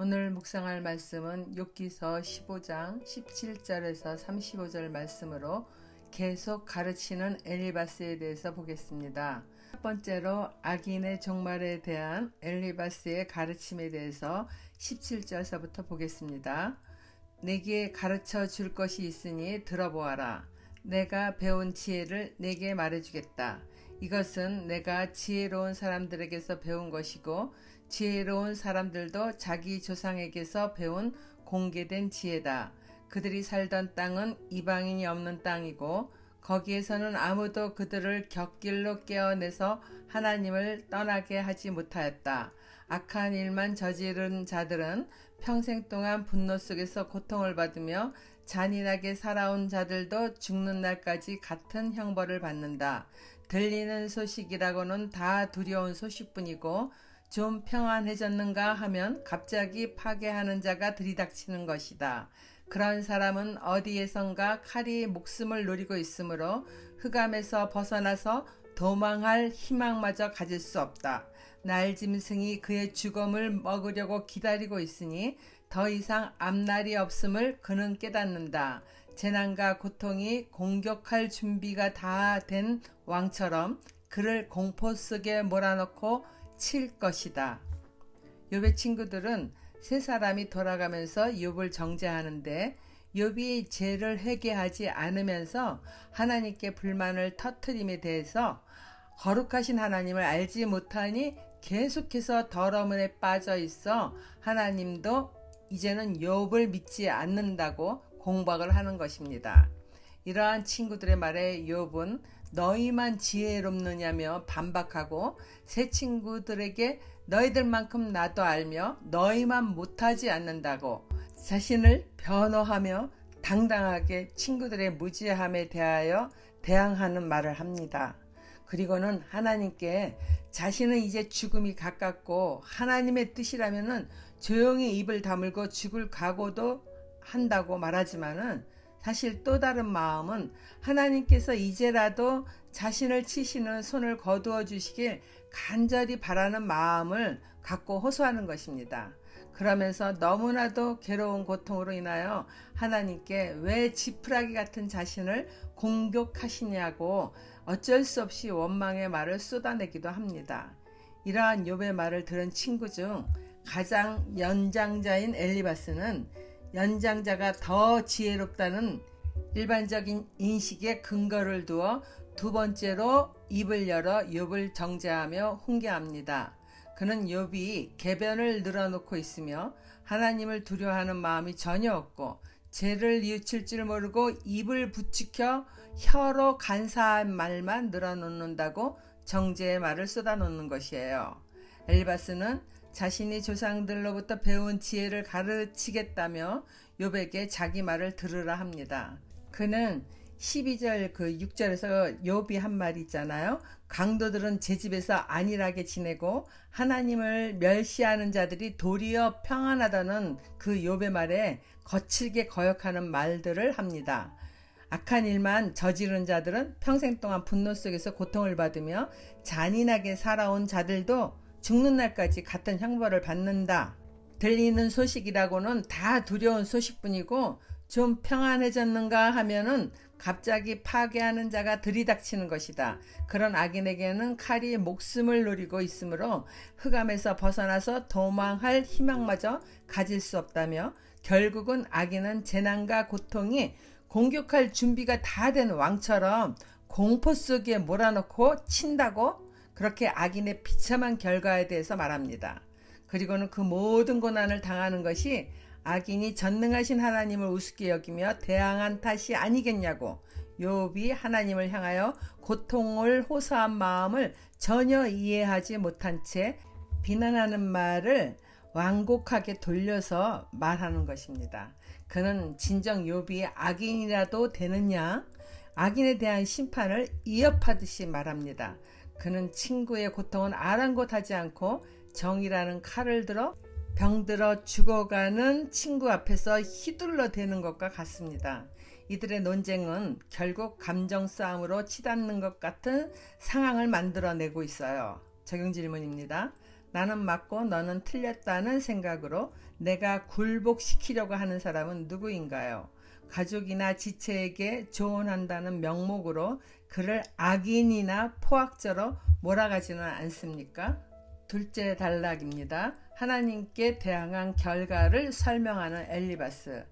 오늘 묵상할 말씀은 욥기서 15장 17절에서 35절 말씀으로 계속 가르치는 엘리바스에 대해서 보겠습니다. 첫 번째로 악인의 종말에 대한 엘리바스의 가르침에 대해서 17절서부터 보겠습니다. 내게 가르쳐 줄 것이 있으니 들어보아라. 내가 배운 지혜를 내게 말해주겠다. 이것은 내가 지혜로운 사람들에게서 배운 것이고 지혜로운 사람들도 자기 조상에게서 배운 공개된 지혜다. 그들이 살던 땅은 이방인이 없는 땅이고 거기에서는 아무도 그들을 격길로 깨어내서 하나님을 떠나게 하지 못하였다. 악한 일만 저지른 자들은 평생 동안 분노 속에서 고통을 받으며 잔인하게 살아온 자들도 죽는 날까지 같은 형벌을 받는다. 들리는 소식이라고는 다 두려운 소식뿐이고 좀 평안해졌는가 하면 갑자기 파괴하는 자가 들이닥치는 것이다. 그런 사람은 어디에선가 칼이 목숨을 노리고 있으므로 흑암에서 벗어나서 도망할 희망마저 가질 수 없다. 날 짐승이 그의 죽음을 먹으려고 기다리고 있으니 더 이상 앞날이 없음을 그는 깨닫는다. 재난과 고통이 공격할 준비가 다 된 왕처럼 그를 공포 속에 몰아넣고 칠 것이다. 욥의 친구들은 세 사람이 돌아가면서 욥을 정죄하는데 욥이 죄를 회개하지 않으면서 하나님께 불만을 터트림에 대해서 거룩하신 하나님을 알지 못하니 계속해서 더러움에 빠져 있어 하나님도 이제는 욥을 믿지 않는다고 공박을 하는 것입니다. 이러한 친구들의 말에 욥은 너희만 지혜롭느냐며 반박하고 새 친구들에게 너희들만큼 나도 알며 너희만 못하지 않는다고 자신을 변호하며 당당하게 친구들의 무지함에 대하여 대항하는 말을 합니다. 그리고는 하나님께 자신은 이제 죽음이 가깝고 하나님의 뜻이라면은 조용히 입을 다물고 죽을 각오도 한다고 말하지만은 사실 또 다른 마음은 하나님께서 이제라도 자신을 치시는 손을 거두어 주시길 간절히 바라는 마음을 갖고 호소하는 것입니다. 그러면서 너무나도 괴로운 고통으로 인하여 하나님께 왜 지푸라기 같은 자신을 공격하시냐고 어쩔 수 없이 원망의 말을 쏟아내기도 합니다. 이러한 욥의 말을 들은 친구 중 가장 연장자인 엘리바스는 연장자가 더 지혜롭다는 일반적인 인식에 근거를 두어 두 번째로 입을 열어 욥을 정죄하며 훈계합니다. 그는 욥이 개변을 늘어놓고 있으며 하나님을 두려워하는 마음이 전혀 없고 죄를 뉘우칠 줄 모르고 입을 부추켜 혀로 간사한 말만 늘어놓는다고 정죄의 말을 쏟아놓는 것이에요. 엘바스는 자신이 조상들로부터 배운 지혜를 가르치겠다며 욥에게 자기 말을 들으라 합니다. 그는 12절 그 6절에서 욥이 한 말이 있잖아요. 강도들은 제 집에서 안일하게 지내고 하나님을 멸시하는 자들이 도리어 평안하다는 그 욥의 말에 거칠게 거역하는 말들을 합니다. 악한 일만 저지른 자들은 평생 동안 분노 속에서 고통을 받으며 잔인하게 살아온 자들도 죽는 날까지 같은 형벌을 받는다. 들리는 소식이라고는 다 두려운 소식뿐이고 좀 평안해졌는가 하면은 갑자기 파괴하는 자가 들이닥치는 것이다. 그런 악인에게는 칼이 목숨을 노리고 있으므로 흑암에서 벗어나서 도망할 희망마저 가질 수 없다며 결국은 악인은 재난과 고통이 공격할 준비가 다 된 왕처럼 공포 속에 몰아넣고 친다고 그렇게 악인의 비참한 결과에 대해서 말합니다. 그리고는 그 모든 고난을 당하는 것이 악인이 전능하신 하나님을 우습게 여기며 대항한 탓이 아니겠냐고 욥이 하나님을 향하여 고통을 호소한 마음을 전혀 이해하지 못한 채 비난하는 말을 완곡하게 돌려서 말하는 것입니다. 그는 진정 욥이 악인이라도 되느냐 악인에 대한 심판을 이어하듯이 말합니다. 그는 친구의 고통은 아랑곳하지 않고 정이라는 칼을 들어 병들어 죽어가는 친구 앞에서 휘둘러 대는 것과 같습니다. 이들의 논쟁은 결국 감정 싸움으로 치닫는 것 같은 상황을 만들어내고 있어요. 적용 질문입니다. 나는 맞고 너는 틀렸다는 생각으로 내가 굴복시키려고 하는 사람은 누구인가요? 가족이나 지체에게 조언한다는 명목으로 그를 악인이나 포악자로 몰아가지는 않습니까? 둘째 단락입니다. 하나님께 대항한 결과를 설명하는 엘리바스.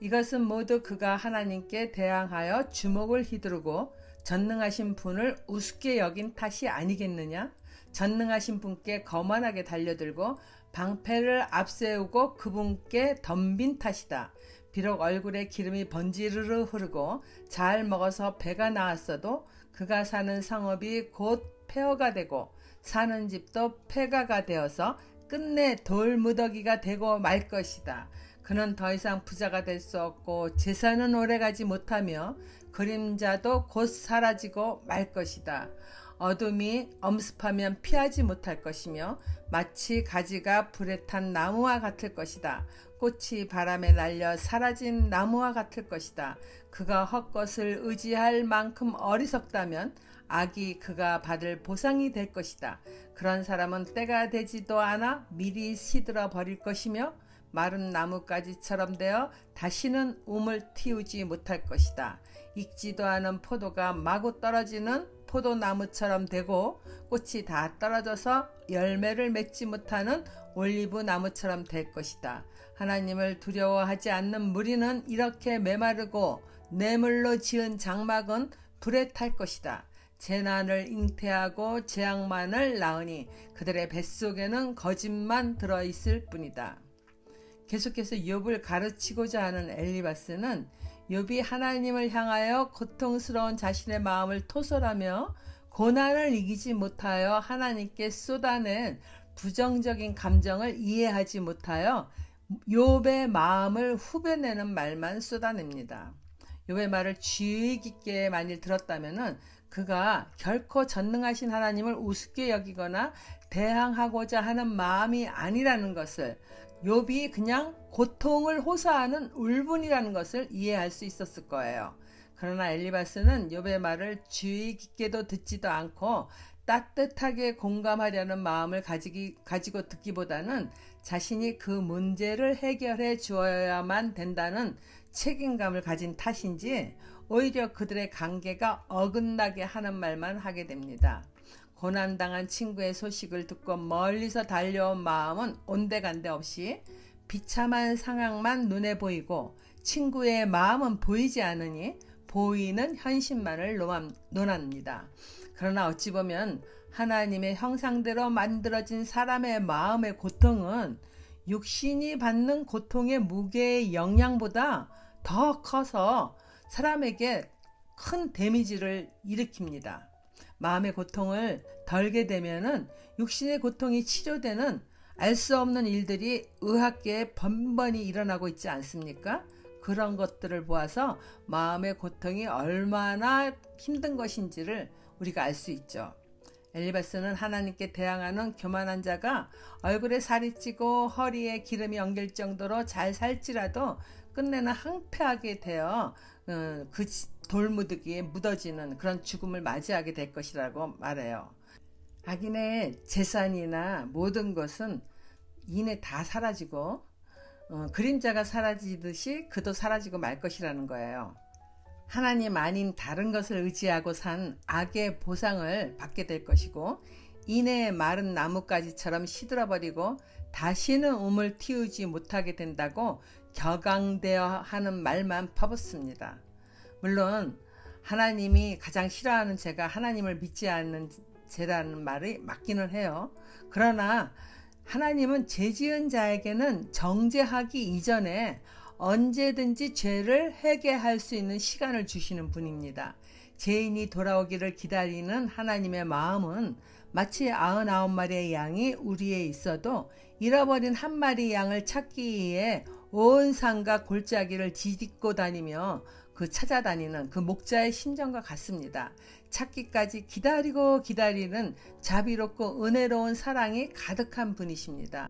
이것은 모두 그가 하나님께 대항하여 주목을 휘두르고 전능하신 분을 우습게 여긴 탓이 아니겠느냐? 전능하신 분께 거만하게 달려들고 방패를 앞세우고 그분께 덤빈 탓이다. 비록 얼굴에 기름이 번지르르 흐르고 잘 먹어서 배가 나왔어도 그가 사는 성읍이 곧 폐허가 되고 사는 집도 폐가가 되어서 끝내 돌무더기가 되고 말 것이다. 그는 더 이상 부자가 될 수 없고 재산은 오래가지 못하며 그림자도 곧 사라지고 말 것이다. 어둠이 엄습하면 피하지 못할 것이며 마치 가지가 불에 탄 나무와 같을 것이다. 꽃이 바람에 날려 사라진 나무와 같을 것이다. 그가 헛것을 의지할 만큼 어리석다면 악이 그가 받을 보상이 될 것이다. 그런 사람은 때가 되지도 않아 미리 시들어 버릴 것이며 마른 나뭇가지처럼 되어 다시는 움을 틔우지 못할 것이다. 익지도 않은 포도가 마구 떨어지는 포도나무처럼 되고 꽃이 다 떨어져서 열매를 맺지 못하는 올리브 나무처럼 될 것이다. 하나님을 두려워하지 않는 무리는 이렇게 메마르고 뇌물로 지은 장막은 불에 탈 것이다. 재난을 잉태하고 재앙만을 낳으니 그들의 뱃속에는 거짓만 들어있을 뿐이다. 계속해서 욥을 가르치고자 하는 엘리바스는 욥이 하나님을 향하여 고통스러운 자신의 마음을 토설하며 고난을 이기지 못하여 하나님께 쏟아낸 부정적인 감정을 이해하지 못하여 욥의 마음을 후벼내는 말만 쏟아냅니다. 욥의 말을 주의 깊게 만일 들었다면은 그가 결코 전능하신 하나님을 우습게 여기거나 대항하고자 하는 마음이 아니라는 것을 욥이 그냥 고통을 호소하는 울분이라는 것을 이해할 수 있었을 거예요. 그러나 엘리바스는 욥의 말을 주의 깊게도 듣지도 않고 따뜻하게 공감하려는 마음을 가지기, 가지고 듣기보다는 자신이 그 문제를 해결해 주어야만 된다는 책임감을 가진 탓인지 오히려 그들의 관계가 어긋나게 하는 말만 하게 됩니다. 고난당한 친구의 소식을 듣고 멀리서 달려온 마음은 온데간데 없이 비참한 상황만 눈에 보이고 친구의 마음은 보이지 않으니 보이는 현실만을 논합니다. 그러나 어찌 보면 하나님의 형상대로 만들어진 사람의 마음의 고통은 육신이 받는 고통의 무게의 영향보다 더 커서 사람에게 큰 데미지를 일으킵니다. 마음의 고통을 덜게 되면은 육신의 고통이 치료되는 알 수 없는 일들이 의학계에 번번이 일어나고 있지 않습니까? 그런 것들을 보아서 마음의 고통이 얼마나 힘든 것인지를 우리가 알 수 있죠. 엘리바스는 하나님께 대항하는 교만한 자가 얼굴에 살이 찌고 허리에 기름이 엉길 정도로 잘 살지라도 끝내는 항폐하게 되어 어, 그 돌무더기에 묻어지는 그런 죽음을 맞이하게 될 것이라고 말해요. 악인의 재산이나 모든 것은 이내 다 사라지고 어, 그림자가 사라지듯이 그도 사라지고 말 것이라는 거예요. 하나님 아닌 다른 것을 의지하고 산 악의 보상을 받게 될 것이고 이내 마른 나뭇가지처럼 시들어버리고 다시는 우물 틔우지 못하게 된다고 격앙되어 하는 말만 퍼붓습니다. 물론 하나님이 가장 싫어하는 죄가 하나님을 믿지 않는 죄라는 말이 맞기는 해요. 그러나 하나님은 죄 지은 자에게는 정죄하기 이전에 언제든지 죄를 회개할 수 있는 시간을 주시는 분입니다. 죄인이 돌아오기를 기다리는 하나님의 마음은 마치 아흔아홉 마리의 양이 우리에 있어도 잃어버린 한 마리 양을 찾기 위해 온 산과 골짜기를 뒤집고 다니며 그 찾아다니는 그 목자의 심정과 같습니다. 찾기까지 기다리고 기다리는 자비롭고 은혜로운 사랑이 가득한 분이십니다.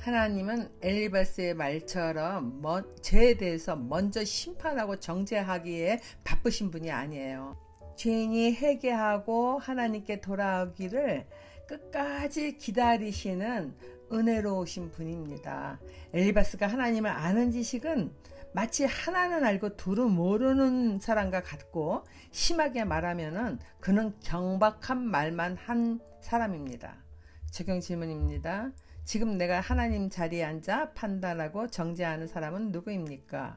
하나님은 엘리바스의 말처럼 죄에 대해서 먼저 심판하고 정죄하기에 바쁘신 분이 아니에요. 죄인이 회개하고 하나님께 돌아오기를 끝까지 기다리시는 은혜로우신 분입니다. 엘리바스가 하나님을 아는 지식은 마치 하나는 알고 둘은 모르는 사람과 같고 심하게 말하면은 그는 경박한 말만 한 사람입니다. 적용 질문입니다. 지금 내가 하나님 자리에 앉아 판단하고 정죄하는 사람은 누구입니까?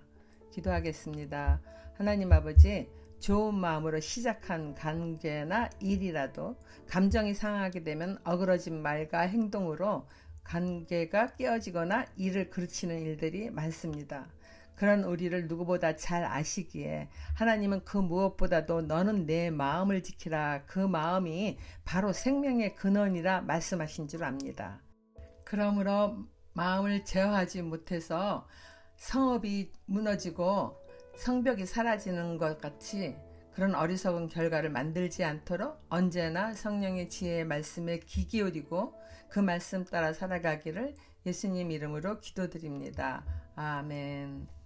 기도하겠습니다. 하나님 아버지, 좋은 마음으로 시작한 관계나 일이라도 감정이 상하게 되면 어그러진 말과 행동으로 관계가 깨어지거나 일을 그르치는 일들이 많습니다. 그런 우리를 누구보다 잘 아시기에 하나님은 그 무엇보다도 너는 내 마음을 지키라 그 마음이 바로 생명의 근원이라 말씀하신 줄 압니다. 그러므로 마음을 제어하지 못해서 성업이 무너지고 성벽이 사라지는 것 같이 그런 어리석은 결과를 만들지 않도록 언제나 성령의 지혜의 말씀에 귀 기울이고 그 말씀 따라 살아가기를 예수님 이름으로 기도드립니다. 아멘.